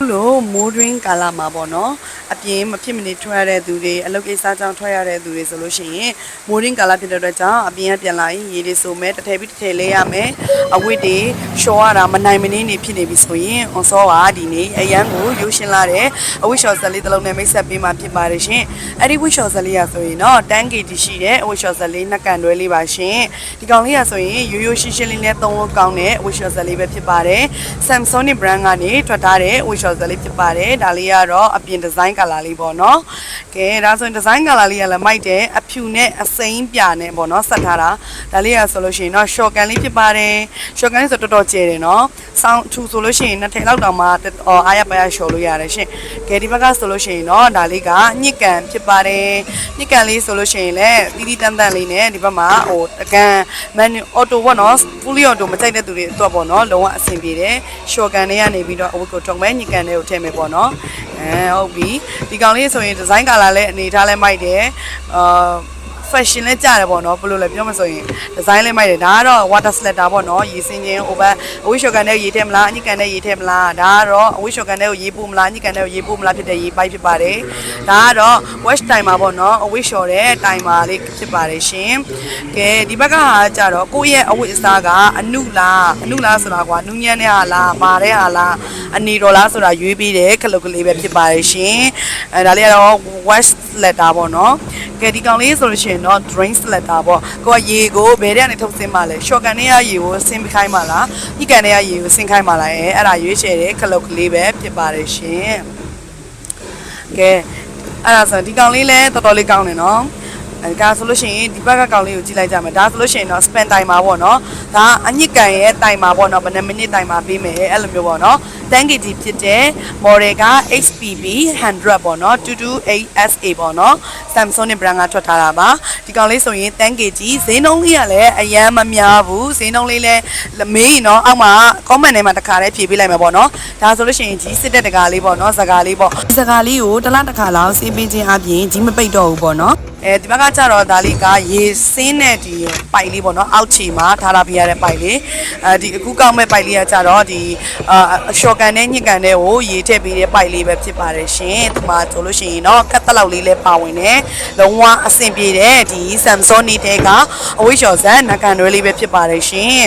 လို့မိုးတွင်းကာလမှာပေါ့နော် အပြင်မဖြစ်မနေထွက်ရတဲ့သူတွေအလုပ်ကိစ္စကြောင့်ထွက်ရတဲ့သူတွေဆိုလို့ရှိရင်မိုးတွင်းကာလဖြစ်တဲ့အတွက်ကြောင့်အပြင်ကပြန်လာရင်ရေတွေဆိုမဲ့တစ်ထည်ပြီးတစ်ထည်လဲရမယ်အဝတ်တွေရှော်ရတာမနိုင်မနေနေဖြစ်နေပြီဆိုရင်အွန်စောကဒီနေ့အရန်ကိုရိုးရှင်းလာတဲ့အဝတ်ရှော်ဆက်လေးတစ်လုံးနဲ့မိတ်ဆက်ပေးမှဖြစ်ပါတယ်ရှင်အဲ့ဒီဝတ်ရှော်ဆက်လေးရဆိုရင်တော့တန်း KG ရှိတဲ့အဝတ်ရှော်ဆက်လေးနှစ်ကန်တွဲလေးပါရှင်ဒီကောင်လေးရဆိုရင်ရိုးရိုးရှင်းရှင်းလေးနဲ့သုံးလို့ကောင်းတဲ့အဝတ်ရှော်ဆက်လေးပဲဖြစ်ပါတယ် Samsung brand ကနေထွက်ထားတဲ့ဝတ်ရှော်ဆက်လေးဖြစ်ပါတယ်ဒါလေးကတော့အပြင်ဒီဇိုင်းကလာလေးပေါ့နော်ကဲဒါဆိုရင်ဒီဇိုင်းကလာလေးကလည်းမိုက်တယ်အဖြူနဲ့အစိမ်းပြနဲ့ပေါ့နော်ဆက်ထားတာဒါလေးကဆိုလို့ရှိရင်တော့ short ကန်လေးဖြစ်ပါတယ် short ကန်လေးဆိုတော်တော်ကျယ်တယ်နော်ဆောင်းထူဆိုလို့ရှိရင်နှစ်ထည်လောက်တောင်မှအော်အားရပါရလျှော်လို့ရတယ်ရှင်ကဲဒီဘက်ကဆိုလို့ရှိရင်တော့ဒါလေးကညစ်ကန်ဖြစ်ပါတယ်ညစ်ကန်လေးဆိုလို့ရှိရင်လည်းတီးတီးတန်းတန်းလေးနဲ့ဒီဘက်မှာဟိုတကန် menu auto ပေါ့နော် fully auto မကြိုက်တဲ့သူတွေအတွက်ပေါ့နော်လုံးဝအဆင်ပြေတယ် short ကန်လေးကနေပြီးတော့အဝတ်ကိုထုံမဲ့ညစ်ကန်လေးကိုထည့်မယ်ပေါ့နော် အဲဟုတ်ပြီဒီကောင်လေးဆိုရင်ဒီဇိုင်းကာလာလည်းအနေထားလည်းမိုက်တယ်အာ fashion လဲကြတယ်ပေါ့နော်ဘယ်လိုလဲပြောမဆိုရင်ဒီဇိုင်းလဲမိုက်တယ်ဒါကတော့ water splatter ပေါ့နော်ရေစင်ချင်း over အဝိရှော်ကန်တဲ့ရေထဲမလားအညစ်ကန်တဲ့ရေထဲမလားဒါကတော့အဝိရှော်ကန်တဲ့ကိုရေပို့မလားအညစ်ကန်တဲ့ကိုရေပို့မလားဖြစ်တဲ့ရေပိုက်ဖြစ်ပါတယ်ဒါကတော့ wash timer ပေါ့နော်အဝိရှော်တဲ့ timer လေးဖြစ်ပါတယ်ရှင်ကဲဒီဘက်ကဟာကြတော့ကိုယ့်ရဲ့အဝတ်အစားကအနုလားအနုလားဆိုတာကွာနူးညံ့တဲ့ဟာလားမာတဲ့ဟာလားအနေတော်လားဆိုတာရွေးပြီးတယ်ခလုတ်ကလေးပဲဖြစ်ပါတယ်ရှင်အဲဒါလေးကတော့ wash splatter ပေါ့နော် ကဲဒီကောင်လေးဆိုလို့ရှိရင်တော့ drain selector ပေါ့ကိုကရေကိုဘယ်တဲ့ကနေထုတ်စင်းမှလဲ short ကန်နဲ့ရရေကိုဆင်းခိုင်းမှလားညကန်နဲ့ရရေကိုဆင်းခိုင်းမှလားအဲအဲ့ဒါရွေးချယ်တဲ့ခလုတ်ကလေးပဲဖြစ်ပါတယ်ရှင်ကဲအဲ့ဒါဆိုဒီကောင်လေးလည်းတော်တော်လေးကောင်းတယ်နော် အဲဒါဆိုလို့ရှိရင်ဒီဘက်ကကောင်လေးကိုကြည့်လိုက်ကြမယ်ဒါဆိုလို့ရှိရင်တော့ span timer ပေါ့နော်ဒါအညစ်ကန်ရဲ့ timer ပေါ့နော်ဘယ်နှမိနစ် timer ပေးမယ်အဲ့လိုမျိုးပေါ့နော် 10kg ဖြစ်တဲ့ model က HPB 100ပေါ့နော် 228SA ပေါ့နော် Samsung နဲ့ brand ကထွက်ထားတာပါဒီကောင်လေးဆိုရင် 10kg ဈေးနှုန်းလေးကလည်းအရန်မများဘူးဈေးနှုန်းလေးလည်းမေးရင်တော့အောက်မှာ comment ထဲမှာတစ်ခါတည်းဖြေပေးလိုက်မှာပေါ့နော်ဒါဆိုလို့ရှိရင်ကြီးစစ်တဲ့တကားလေးပေါ့နော်စကားလေးပေါ့စကားလေးကိုတစ်လားတစ်ခါလောက်စေးပေးခြင်းအပြင်ကြီးမပိတ်တော့ဘူးပေါ့နော် အဲဒီဘက်ကကျတော့ဒါလေးကရေစင်းတဲ့ဒီပိုက်လေးပေါ့နော်အောက်ခြေမှာထားလာပြရတဲ့ပိုက်လေးအဲဒီအခုကောက်မဲ့ပိုက်လေးကကျတော့ဒီအာရှော့ကန်နဲ့ညစ်ကန်တဲ့ကိုရေထည့်ပေးတဲ့ပိုက်လေးပဲဖြစ်ပါတယ်ရှင်ဒီမှာဆိုလို့ရှိရင်တော့ကတ်တက်လောက်လေးလည်းပါဝင်တယ်လုံးဝအဆင်ပြေတဲ့ဒီ Samsung နေတဲကအဝိရှော်ဇန်နကန်တွဲလေးပဲဖြစ်ပါတယ်ရှင်